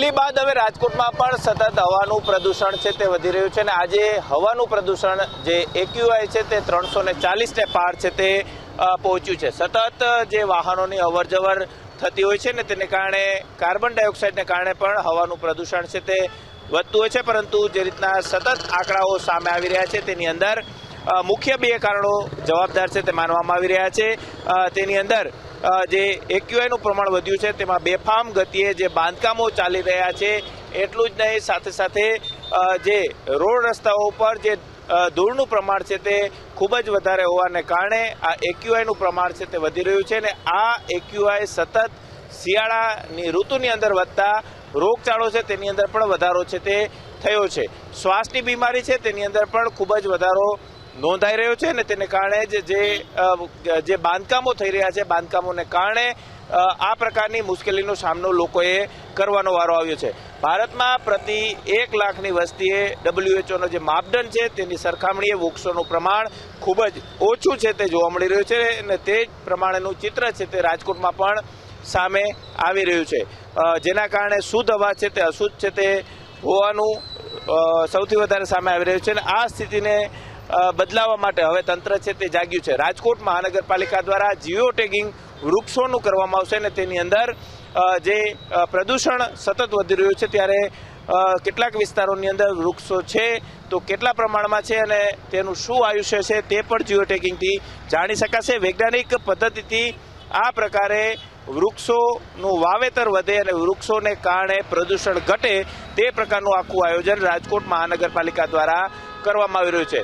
દિલ્હી બાદ હવે રાજકોટમાં પણ સતત હવાનું પ્રદૂષણ છે, તે વધી રહ્યું છે અને આજે હવાનું પ્રદૂષણ જે એક્યુઆઈ છે, તે ત્રણસો ને ચાલીસને પાર છે, તે પહોંચ્યું છે. સતત જે વાહનોની અવરજવર થતી હોય છે ને તેને કારણે કાર્બન ડાયોક્સાઇડને કારણે પણ હવાનું પ્રદૂષણ છે, તે વધતું હોય છે. પરંતુ જે રીતના સતત આંકડાઓ સામે આવી રહ્યા છે, તેની અંદર મુખ્ય બે કારણો જવાબદાર છે, તે માનવામાં આવી રહ્યા છે. તેની અંદર જે એક્યુઆઈનું પ્રમાણ વધ્યું છે, તેમાં બેફામ ગતિએ જે બાંધકામો ચાલી રહ્યા છે, એટલું જ નહીં, સાથે સાથે જે રોડ રસ્તાઓ ઉપર જે ધૂળનું પ્રમાણ છે તે ખૂબ જ વધારે હોવાને કારણે આ એક્યુઆઈનું પ્રમાણ છે તે વધી રહ્યું છે અને આ એક્યુઆઈ સતત શિયાળાની ઋતુની અંદર વધતા રોગચાળો છે તેની અંદર પણ વધારો છે તે થયો છે. શ્વાસની બીમારી છે તેની અંદર પણ ખૂબ જ વધારો નોંધાઈ રહ્યો છે અને તેને કારણે જ જે જે બાંધકામો થઈ રહ્યા છે, બાંધકામોને કારણે આ પ્રકારની મુશ્કેલીનો સામનો લોકોએ કરવાનો વારો આવ્યો છે. ભારતમાં પ્રતિ એક લાખની વસ્તીએ ડબલ્યુએચઓનો જે માપદંડ છે, તેની સરખામણીએ વૃક્ષોનું પ્રમાણ ખૂબ જ ઓછું છે તે જોવા મળી રહ્યું છે અને તે જ પ્રમાણેનું ચિત્ર છે તે રાજકોટમાં પણ સામે આવી રહ્યું છે. જેના કારણે શુદ્ધ હવા છે તે અશુદ્ધ છે તે હોવાનું સૌથી વધારે સામે આવી રહ્યું છે અને આ સ્થિતિને બદલાવવા માટે હવે તંત્ર છે તે જાગ્યું છે. રાજકોટ મહાનગરપાલિકા દ્વારા જીઓ ટેગિંગ વૃક્ષોનું કરવામાં આવશે અને તેની અંદર જે પ્રદૂષણ સતત વધી રહ્યું છે ત્યારે કેટલાક વિસ્તારોની અંદર વૃક્ષો છે તો કેટલા પ્રમાણમાં છે અને તેનું શું આયુષ્ય છે તે પણ જીઓ ટેગિંગથી જાણી શકાશે. વૈજ્ઞાનિક પદ્ધતિથી આ પ્રકારે વૃક્ષોનું વાવેતર વધે અને વૃક્ષોને કારણે પ્રદૂષણ ઘટે તે પ્રકારનું આખું આયોજન રાજકોટ મહાનગરપાલિકા દ્વારા કરવામાં આવી રહ્યું છે.